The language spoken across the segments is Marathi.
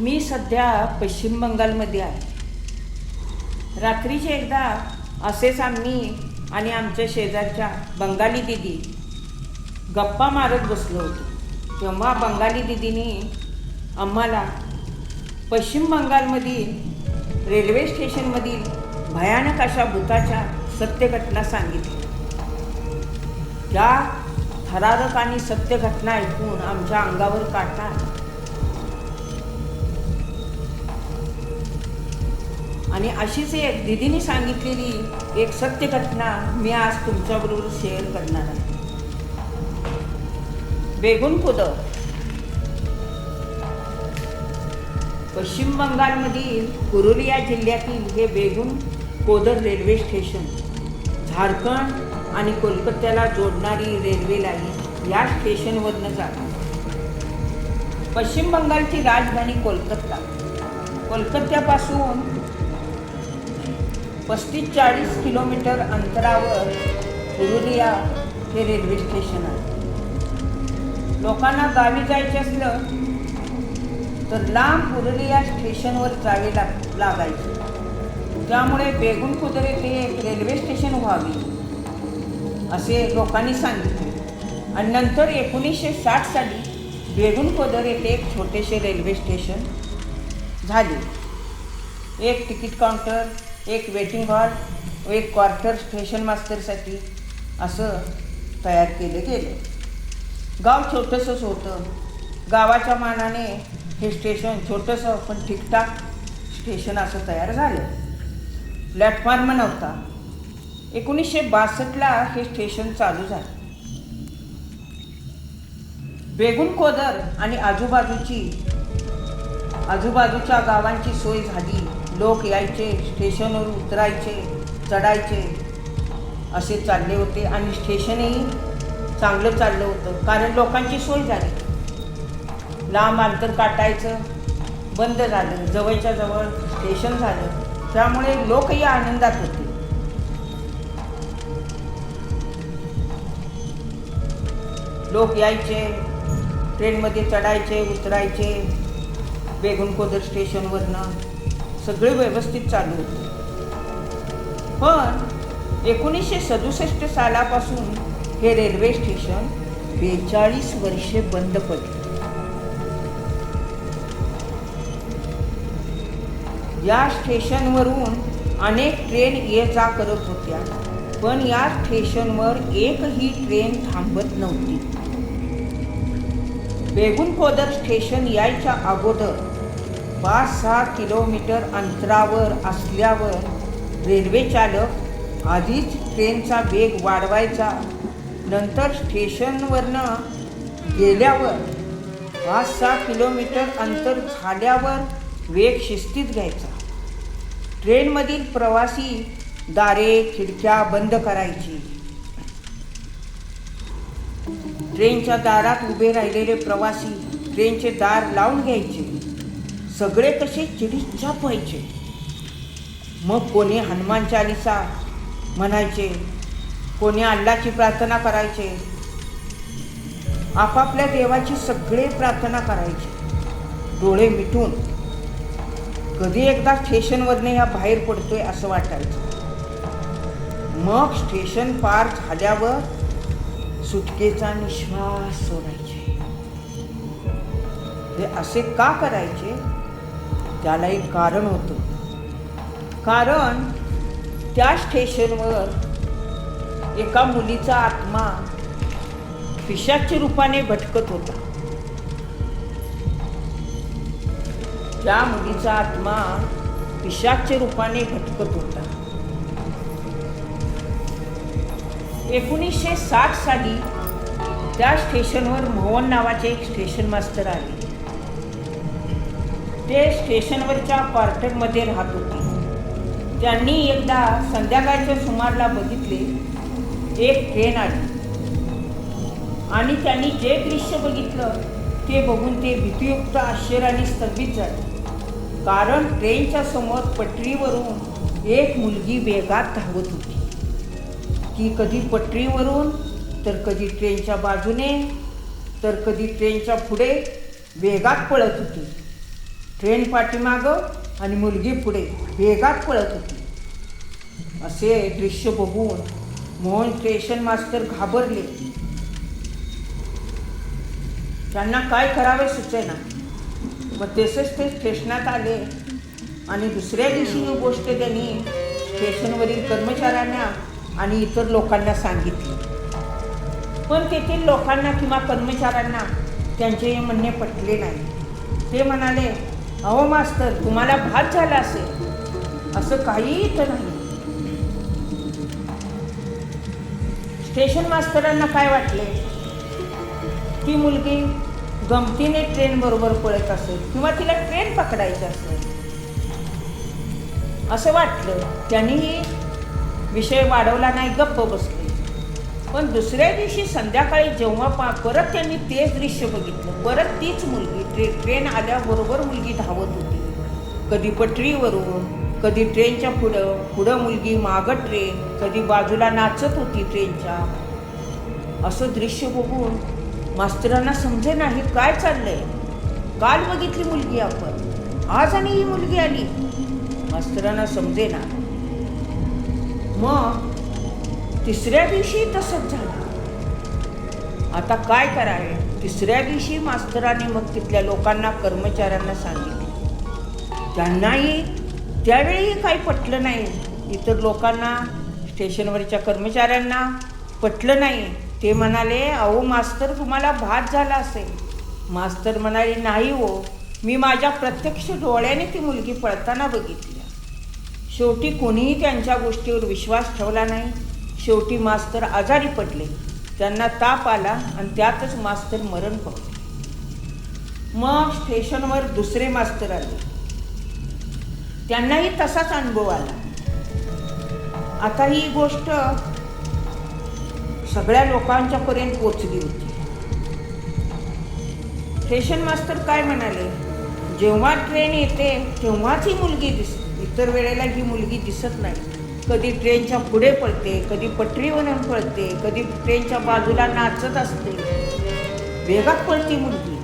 मी सध्या पश्चिम बंगालमध्ये आहे. रात्रीचे एकदा असेच आम्ही आणि आमच्या शेजारच्या बंगाली दिदी गप्पा मारत बसलो होतो. तेव्हा बंगाली दिदीने आम्हाला पश्चिम बंगालमधील रेल्वे स्टेशनमधील भयानक अशा भूताच्या सत्यघटना सांगितली त्या थरारक आणि सत्य घटना ऐकून आमच्या अंगावर काटा आणि अशीच एक दिदीने सांगितलेली एक सत्य घटना मी आज तुमच्याबरोबर शेअर करणार आहे. बेगुन खुद पश्चिम बंगालमधील पुरुलिया जिल्ह्यातील हे बेगुन कोदर रेल्वे स्टेशन झारखंड आणि कोलकात्याला जोडणारी रेल्वे लाईन या स्टेशनवरनं जातात पश्चिम बंगालची राजधानी कोलकाता. कोलकात्यापासून पस्तीस चाळीस किलोमीटर अंतरावर पुरुलिया हे रेल्वे स्टेशन आहे. लोकांना गावी जायचे असलं तर लांब पुरुलिया स्टेशनवर जावे लाग लागायचे. त्यामुळे बेगुन कुदरे येथे एक रेल्वे स्टेशन व्हावी असे लोकांनी सांगितले. आणि नंतर एकोणीसशे साठ साली बेगुन येथे एक छोटेसे रेल्वे स्टेशन झाले. एक तिकीट काउंटर एक वेटिंग हॉल व एक क्वार्टर स्टेशन मास्टरसाठी असं तयार केलं गेलं. गाव छोटंसंच होतं. गावाच्या मानाने हे स्टेशन छोटंसं पण ठीकठाक स्टेशन असं तयार झालं. प्लॅटफॉर्म नव्हता. एकोणीसशे बासष्टला हे स्टेशन चालू झालं. बेगुन कोदर आणि आजूबाजूची आजूबाजूच्या गावांची सोय झाली. लोक यायचे स्टेशनवर उतरायचे चढायचे. असे चालले होते आणि स्टेशनही चांगलं चाललं होतं. कारण लोकांची सोय झाली. लांब अंतर काटायचं बंद झालं. जवळच्या जवळ स्टेशन झालं. त्यामुळे लोकही आनंदात होते. लोक यायचे ट्रेनमध्ये चढायचे उतरायचे. बेगुनकोदर स्टेशनवरनं सगळे व्यवस्थित चालू होते. पण एकोणीसशे सदुसष्ट सालापासून हे रेल्वे स्टेशन बेचाळीस वर्षे बंद पडले. या स्टेशनवरून अनेक ट्रेन ये जा करत होत्या पण या स्टेशनवर एकही ट्रेन थांबत नव्हती. बेगुन स्टेशन यायच्या अगोदर पाच सहा किलोमीटर अंतरावर असल्यावर रेल्वे चालक आधीच ट्रेनचा वेग वाढवायचा. नंतर स्टेशनवरनं गेल्यावर पाच सहा किलोमीटर अंतर झाल्यावर वेग शिस्तीत घ्यायचा. ट्रेनमधील प्रवासी दारे खिडक्या बंद करायची. ट्रेनच्या दारात उभे राहिलेले प्रवासी ट्रेनचे दार लावून घ्यायचे. सगळे कसे चिडीचाप व्हायचे मग कोणी हनुमान चालिसा म्हणायचे कोणी अल्लाची प्रार्थना करायचे. आपापल्या देवाची सगळे प्रार्थना करायचे. डोळे मिटून कधी एकदा स्टेशनवरनं ह्या बाहेर पडतोय असं वाटायचं. मग स्टेशन पार झाल्यावर सुटकेचा निश्वास सोडायचे. हे असे का करायचे? त्याला एक कारण होतं. कारण त्या स्टेशनवर एका मुलीचा आत्मा पिशाच्या रूपाने भटकत होता. त्या मुलीचा आत्मा पिशाच्या रूपाने भटकत होता. एकोणीसशे साठ साली त्या स्टेशनवर मोहन नावाचे एक स्टेशन मास्तर आले. ते स्टेशनवरच्या क्वार्टरमध्ये राहत होते. त्यांनी एकदा संध्याकाळच्या सुमारला बघितले एक ट्रेन आली. आणि त्यांनी जे दृश्य बघितलं ते बघून ते भीतीयुक्त आश्चर्याने स्तंभित झाले. कारण ट्रेनच्या समोर पटरीवरून एक मुलगी वेगात धावत होती. ती कधी पटरीवरून तर कधी ट्रेनच्या बाजूने तर कधी ट्रेनच्या पुढे वेगात पळत होती. ट्रेन पाठीमागं आणि मुलगी पुढे वेगात पळत होती. असे दृश्य बघून मोहन स्टेशन मास्तर घाबरले. त्यांना काय करावे सुचेना. मग तसेच ते स्टेशनात आले आणि दुसऱ्या दिवशी ही गोष्ट त्यांनी स्टेशनवरील कर्मचाऱ्यांना आणि इतर लोकांना सांगितली. पण तेथील लोकांना किंवा कर्मचाऱ्यांना त्यांचे हे म्हणणे पटले नाही. ते म्हणाले अहो मास्तर तुम्हाला भात झाला असेल. असं काही इथं नाही. स्टेशन मास्तरांना काय वाटले? ती मुलगी गमतीने ट्रेन बरोबर पळत असेल किंवा तिला ट्रेन पकडायची असेल? असं वाटलं. त्यांनीही विषय वाढवला नाही गप्प बसले. पण दुसऱ्या दिवशी संध्याकाळी जेव्हा पा परत त्यांनी तेच दृश्य बघितलं परत तीच मुलगी ट्रे ट्रेन आल्याबरोबर मुलगी धावत होती. कधी पटरीवरून कधी ट्रेनच्या पुढं पुढं मुलगी मागं ट्रेन कधी बाजूला नाचत होती ट्रेनच्या. असं दृश्य बघून मास्तरांना समजे नाही काय चाललंय. काल बघितली मुलगी आपण आज आणि ही मुलगी आली. मास्तरांना समजे ना मग तिसऱ्या दिवशी तसंच झालं. आता काय करावे? तिसऱ्या दिवशी मास्तराने मग तिथल्या लोकांना कर्मचाऱ्यांना सांगितले. त्यांनाही त्यावेळीही काही पटलं नाही. इतर लोकांना स्टेशनवरच्या कर्मचाऱ्यांना पटलं नाही. ते म्हणाले अहो मास्तर तुम्हाला भात झाला असेल. मास्तर म्हणाले नाही हो मी माझ्या प्रत्यक्ष डोळ्याने ती मुलगी पळताना बघितली शेवटी कोणीही त्यांच्या गोष्टीवर विश्वास ठेवला नाही. शेवटी मास्तर आजारी पडले. त्यांना ताप आला आणि त्यातच मास्तर मरण पावले. मग स्टेशनवर दुसरे मास्तर आले. त्यांनाही तसाच अनुभव आला. आता ही गोष्ट सगळ्या लोकांच्या पर्यंत पोचली होती. स्टेशन मास्तर काय म्हणाले? जेव्हा ट्रेन येते तेव्हाच ही मुलगी दिसते इतर वेळेला ही मुलगी दिसत नाही. कधी ट्रेनच्या पुढे पडते कधी पटरीवरून पळते कधी ट्रेनच्या बाजूला नाचत असते. वेगात पळती मुलगी.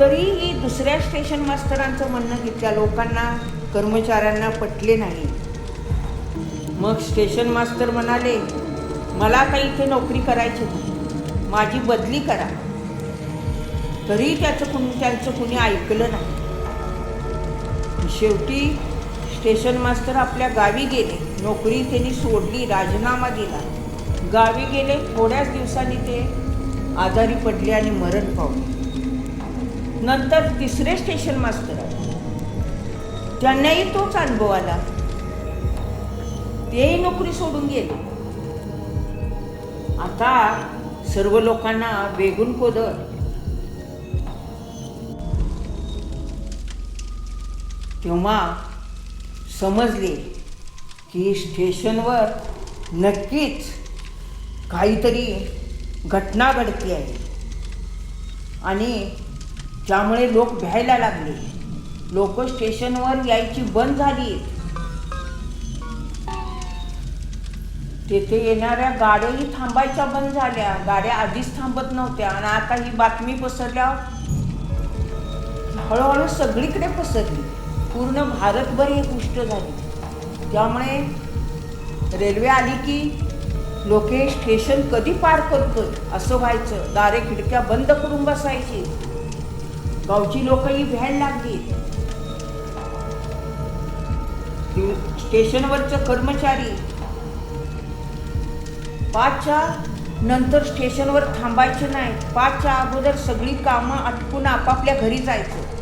तरीही दुसऱ्या स्टेशन मास्तरांचं म्हणणं घेतल्या लोकांना कर्मचाऱ्यांना पटले नाही. मग स्टेशन मास्तर म्हणाले मला काही इथे नोकरी करायची नाही. माझी बदली करा. तरी त्याचं कुणी त्यांचं कुणी ऐकलं नाही. शेवटी स्टेशन मास्तर आपल्या गावी गेले. नोकरी त्यांनी सोडली राजीनामा दिला. गावी गेले थोड्याच दिवसांनी ते आजारी पडले आणि मरण पावले. नंतर तिसरे स्टेशन मास्तर त्यांनाही तोच अनुभव आला. तेही नोकरी सोडून गेले. आता सर्व लोकांना वेगून कोदळ तेव्हा समजले की स्टेशनवर नक्कीच काहीतरी घटना घडती आहे. आणि त्यामुळे लोक भ्यायला लागले. लोक स्टेशनवर यायची बंद झाली. तेथे येणाऱ्या गाड्याही थांबायच्या बंद झाल्या. गाड्या आधीच थांबत नव्हत्या. आणि आता ही बातमी पसरल्या हळूहळू सगळीकडे पसरली. पूर्ण भारतभर ही गोष्ट झाली. त्यामुळे रेल्वे आली की लोक हे स्टेशन कधी पार करतोय असं व्हायचं. दारे खिडक्या बंद करून बसायची. गावची लोकही भ्यायला लागली. स्टेशनवरचं कर्मचारी पाचच्या नंतर स्टेशनवर थांबायचे नाही पाचच्या अगोदर सगळी कामं आटपून आपापल्या घरी जायचं.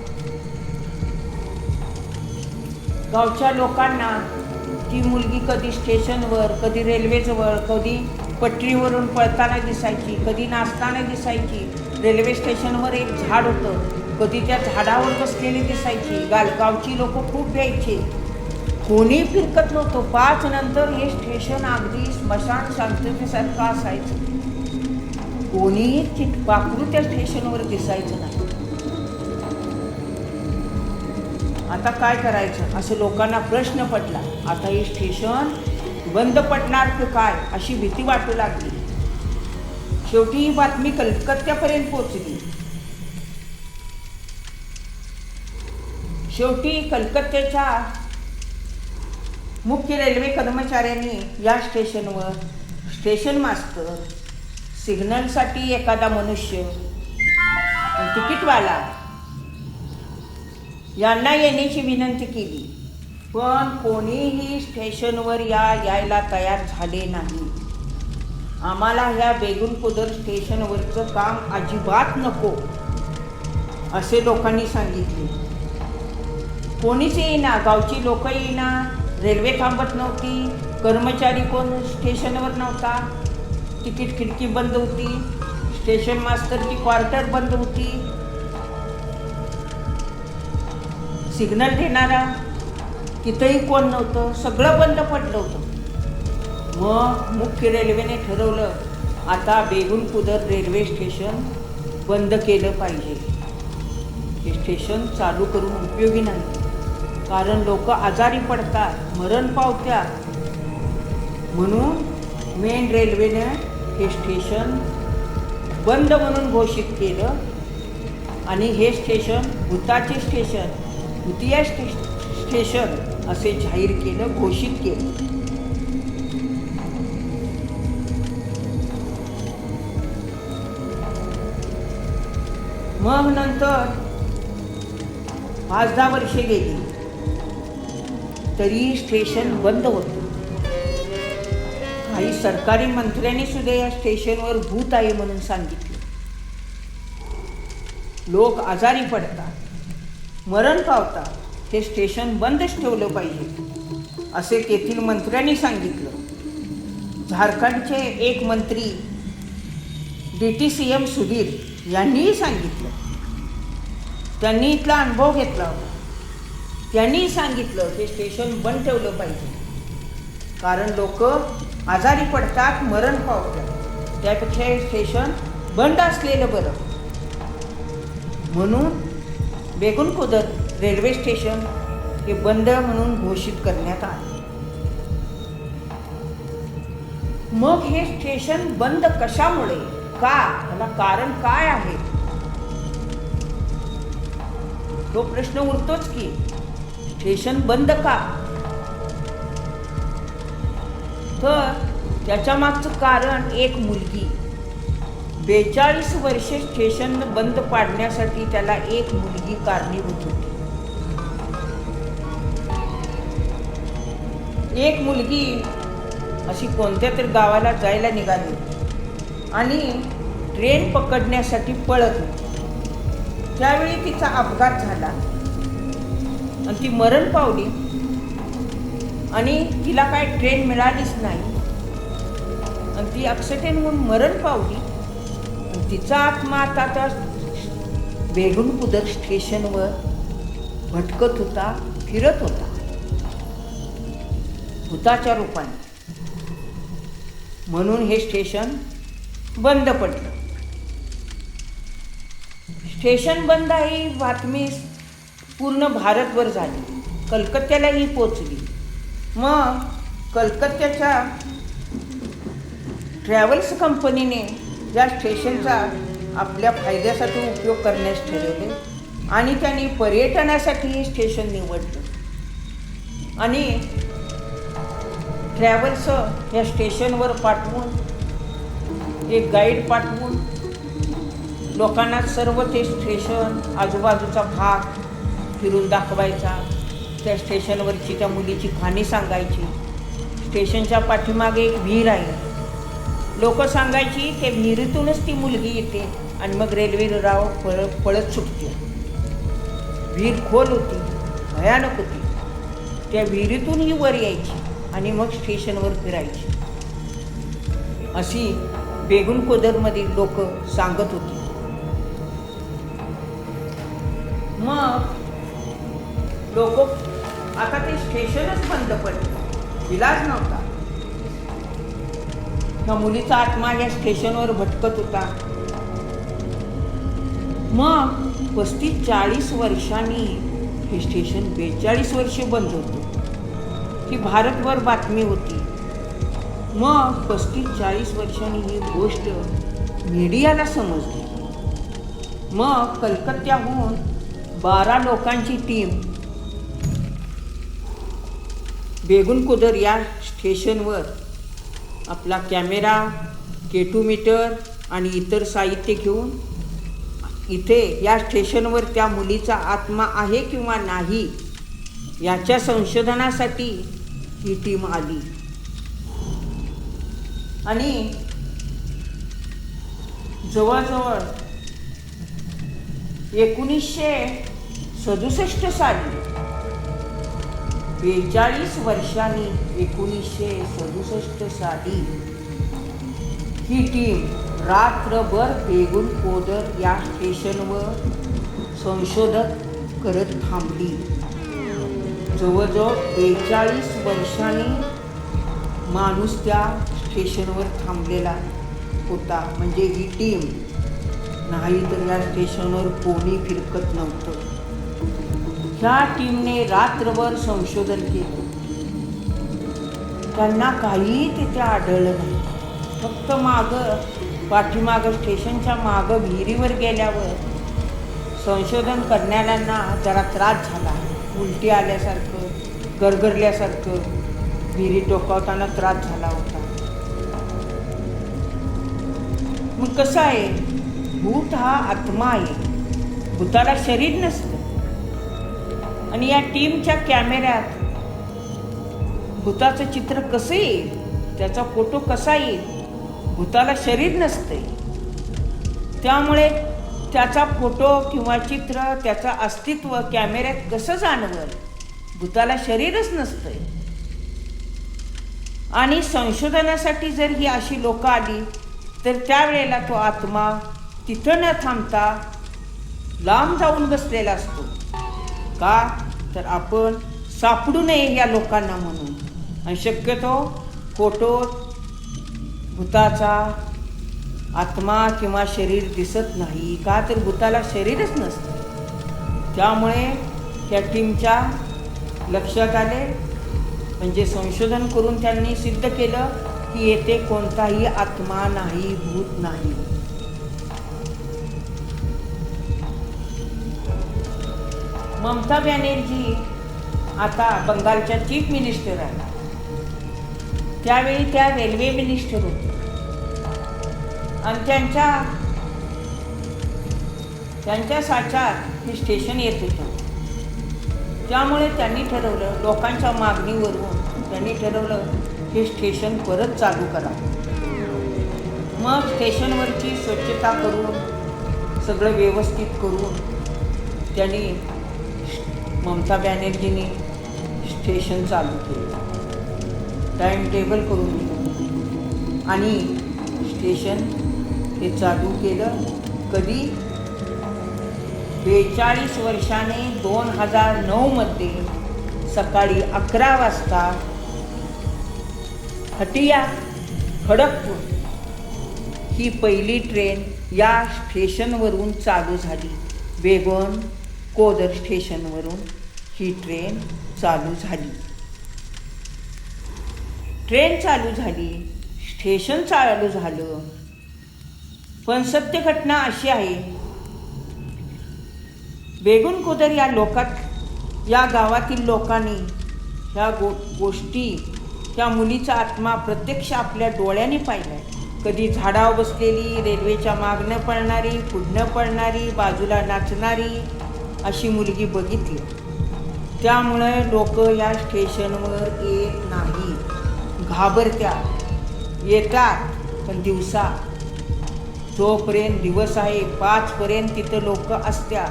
गावच्या लोकांना ती मुलगी कधी स्टेशनवर कधी रेल्वेजवळ कधी पटरीवरून पळताना दिसायची कधी नाचताना दिसायची. रेल्वे स्टेशनवर एक झाड होतं. कधी त्या झाडावर बसलेली दिसायची. गाल गावची लोक खूप भ्यायचे कोणी फिरकत नव्हतो. पाच नंतर हे स्टेशन अगदी स्मशान शांततेसारखं असायचं. कोणीही चिट पाखरू त्या स्टेशनवर दिसायचं नाही. आता काय करायचं? असं लोकांना प्रश्न पडला. आता हे स्टेशन बंद पडणार की काय? अशी भीती वाटू लागली. शेवटी ही बातमी कलकत्त्यापर्यंत पोचली शेवटी कलकत्त्याच्या मुख्य रेल्वे कर्मचाऱ्यांनी या स्टेशनवर स्टेशन मास्तर सिग्नलसाठी एखादा मनुष्य तिकीटवाला यांना येण्याची विनंती केली. पण कोणीही स्टेशनवर या यायला तयार झाले नाही. आम्हाला ह्या बेगुन स्टेशनवरचं काम अजिबात नको असे लोकांनी सांगितले. कोणीच येईना गावची लोक येईना रेल्वे थांबत नव्हती कर्मचारी कोण स्टेशनवर नव्हता. तिकीट खिडकी बंद होती स्टेशन मास्तरची क्वार्टर बंद होती सिग्नल देणारा तिथंही कोण नव्हतं सगळं बंद पडलं होतं. मग मुख्य रेल्वेने ठरवलं आता बेगुन कुदर रेल्वे स्टेशन बंद केलं पाहिजे. हे स्टेशन चालू करून उपयोगी नाही कारण लोक आजारी पडतात मरण पावतात म्हणून मेन रेल्वेनं हे स्टेशन बंद म्हणून घोषित केलं. आणि हे स्टेशन भूताचे स्टेशन भूतिया स्टे स्टेशन असे जाहीर केलं घोषित केलं. मग नंतर पाच दहा वर्षे गेली. तरी स्टेशन बंद होतं. काही सरकारी मंत्र्यांनी सुद्धा या स्टेशनवर भूत आहे म्हणून सांगितलं. लोक आजारी पडतात. मरण पावता हे स्टेशन बंदच ठेवलं पाहिजे. असे तेथील मंत्र्यांनी सांगितलं. झारखंडचे एक मंत्री D T C M Sudhir यांनीही सांगितलं. त्यांनी इथला अनुभव घेतला होता. त्यांनी सांगितलं हे स्टेशन बंद ठेवलं पाहिजे. कारण लोक आजारी पडतात मरण पावतात. त्यापेक्षा हे स्टेशन बंद असलेलं बरं. म्हणून बेगुनकोदर रेल्वे स्टेशन हे बंद म्हणून घोषित करण्यात आले. मग हे स्टेशन बंद कशामुळे? का? त्याला कारण काय आहे? तो प्रश्न उरतोच की स्टेशन बंद का? तर त्याच्या मागचं कारण एक मुलगी. बेचाळीस वर्षे स्टेशन बंद पाडण्यासाठी त्याला एक मुलगी कारणीभूत होती. एक मुलगी अशी कोणत्या तरी गावाला जायला निघाली आणि ट्रेन पकडण्यासाठी पळत होती. त्यावेळी तिचा अपघात झाला. आणि ती मरण पावली. आणि तिला काय ट्रेन मिळालीच नाही. आणि ती ॲक्सिडेंट होऊन मरण पावली. तिचा आत्मा आता त्या बेगुन स्टेशनवर भटकत होता फिरत होता. भूताच्या रूपाने. म्हणून हे स्टेशन बंद पडलं. स्टेशन बंद आहे ही बातमी पूर्ण भारतभर झाली. कलकत्त्यालाही पोचली मग कलकत्त्याच्या ट्रॅव्हल्स कंपनीने या स्टेशनचा आपल्या फायद्यासाठी उपयोग करण्यास ठरवले आणि त्यांनी पर्यटनासाठी हे स्टेशन निवडलं. आणि ट्रॅव्हल्स या स्टेशनवर पाठवून एक गाईड पाठवून लोकांना सर्व ते स्टेशन आजूबाजूचा भाग फिरून दाखवायचा. त्या स्टेशनवरची त्या मुलीची कहाणी सांगायची. स्टेशनच्या पाठीमागे एक विहीर आहे. लोक सांगायची ते विहिरीतूनच ती मुलगी येते आणि मग रेल्वे राव पळ पळत सुटते. विहीर खोल होती भयानक होती. त्या विहिरीतूनही वर यायची आणि मग स्टेशनवर फिरायची. अशी बेगुन कोदरमधील लोक सांगत होती. मग लोक आता ते स्टेशनच बंद पडले. इलाज नव्हता. त्या मुलीचा आत्मा या स्टेशनवर भटकत होता. मग पस्तीस चाळीस वर्षांनी हे स्टेशन बेचाळीस वर्षे बंद होतं. ही भारतभर बातमी होती. मग पस्तीस चाळीस वर्षांनी ही गोष्ट मीडियाला समजली. मग कलकत्त्याहून बारा लोकांची टीम बेगुनकोदर या स्टेशनवर आपला कॅमेरा केटूमीटर आणि इतर साहित्य घेऊन इथे या स्टेशनवर त्या मुलीचा आत्मा आहे किंवा नाही याच्या संशोधनासाठी ही टीम आली. आणि जवळजवळ एकोणीसशे सदुसष्ट साली बेचाळीस वर्षांनी एकोणीसशे सदुसष्ट साली ही टीम रात्रभर बेगुन कोदर या स्टेशनवर संशोधन करत थांबली. जवळजवळ बेचाळीस वर्षांनी माणूस त्या स्टेशनवर थांबलेला होता. म्हणजे ही टीम नाही तर या स्टेशनवर कोणी फिरकत नव्हतं. ह्या टीमने रात्रभर संशोधन केलं. त्यांना काहीही तिथे आढळलं नाही. फक्त मागं पाठीमागं स्टेशनच्या मागं विहिरीवर गेल्यावर संशोधन करणाऱ्यांना जरा त्रास झाला. उलटी आल्यासारखं गरगरल्यासारखं विहिरी टोकावताना त्रास झाला होता. मग कसं आहे? भूत हा आत्मा आहे. भूताला शरीर नसतं. आणि या टीमच्या कॅमेऱ्यात भूताचं चित्र कसं येईल? त्याचा फोटो कसा येईल? भूताला शरीर नसते. त्यामुळे त्याचा फोटो किंवा चित्र त्याचं अस्तित्व कॅमेऱ्यात कसं जाणवल? भूताला शरीरच नसतंय आणि संशोधनासाठी जर ही अशी लोकं आली तर त्यावेळेला तो आत्मा तिथं न थांबता लांब जाऊन बसलेला असतो. का? तर आपण सापडू नये या लोकांना म्हणून. आणि शक्यतो फोटो भूताचा आत्मा किंवा शरीर दिसत नाही का तर भूताला शरीरच नसतं. त्यामुळे त्या टीमच्या लक्षात आले म्हणजे संशोधन करून त्यांनी सिद्ध केलं की येथे कोणताही आत्मा नाही भूत नाही. ममता बॅनर्जी आता बंगालच्या चीफ मिनिस्टर आला त्यावेळी त्या रेल्वे मिनिस्टर होत्या आणि त्यांच्या त्यांच्या साच्यात हे स्टेशन येत होतं. त्यामुळे त्यांनी ठरवलं लोकांच्या मागणीवरून त्यांनी ठरवलं हे स्टेशन परत चालू करा. मग स्टेशनवरची स्वच्छता करून सगळं व्यवस्थित करून त्यांनी ममता बॅनर्जींनी स्टेशन चालू केलं. टाईम टेबल करून दिलं. आणि स्टेशन हे चालू केलं. कधी? बेचाळीस वर्षाने दोन हजार नऊमध्ये सकाळी अकरा वाजता हटिया खडगपूर ही पहिली ट्रेन या स्टेशनवरून चालू झाली. बेगोन कोदर स्टेशनवरून ही ट्रेन चालू झाली. ट्रेन चालू झाली स्टेशन चालू झालं. पण सत्य घटना अशी आहे बेगुन कोदर या लोकात या गावातील लोकांनी ह्या गो गोष्टी त्या मुलीचा आत्मा प्रत्यक्ष आपल्या डोळ्याने पाहिलाय. कधी झाडावर बसलेली रेल्वेच्या मागणं पडणारी पुढणं पडणारी बाजूला नाचणारी अशी मुलगी बघितली. त्यामुळे लोक या स्टेशनवर येत नाही. घाबरत्या. येतात पण दिवसा. जोपर्यंत दिवस आहे पाचपर्यंत तिथं लोक असत्या.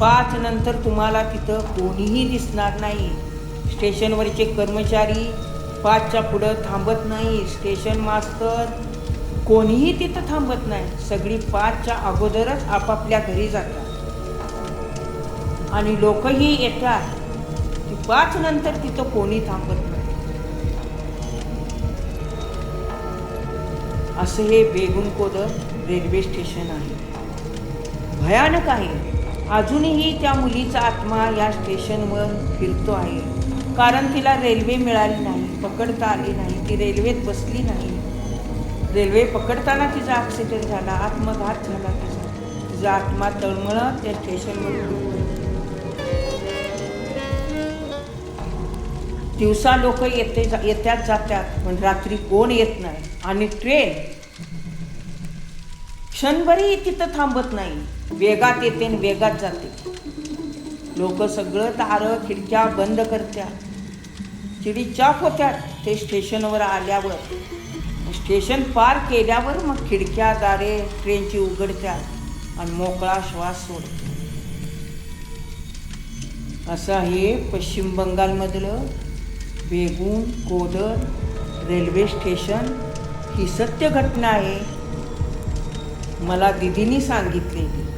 पाच नंतर तुम्हाला तिथं कोणीही दिसणार नाही. स्टेशनवरचे कर्मचारी पाचच्या पुढं थांबत नाही. स्टेशन मास्तर कोणीही तिथं थांबत नाही. सगळी पाचच्या अगोदरच आपापल्या घरी जातात. आणि लोकही येतात की पाच नंतर तिथं कोणी थांबत नाही. असं हे बेगुनकोदर रेल्वे स्टेशन आहे. भयानक आहे. अजूनही त्या मुलीचा आत्मा या स्टेशनवर फिरतो आहे. कारण तिला रेल्वे मिळाली नाही पकडता आली नाही ती रेल्वेत बसली नाही. रेल्वे पकडताना तिचा ॲक्सिडेंट झाला आत्मघात झाला तिचा. तिचा आत्मा तळमळत त्या स्टेशनवर दिवसा लोक येते येत्यात जातात पण रात्री कोण येत नाही? आणि ट्रेन क्षणभरही तिथं थांबत नाही. वेगात येते आणि वेगात जाते. लोक सगळं दारं खिडक्या बंद करत्यात. चिडीचाप होत्यात. ते स्टेशनवर आल्यावर. स्टेशन पार केल्यावर मग खिडक्या दारे ट्रेनची उघडत्या आणि मोकळा श्वास सोडतात. असं हे पश्चिम बंगालमधलं बेगून कोदर रेल्वे स्टेशन ही सत्य घटना आहे. मला दिदीनी सांगितलेली.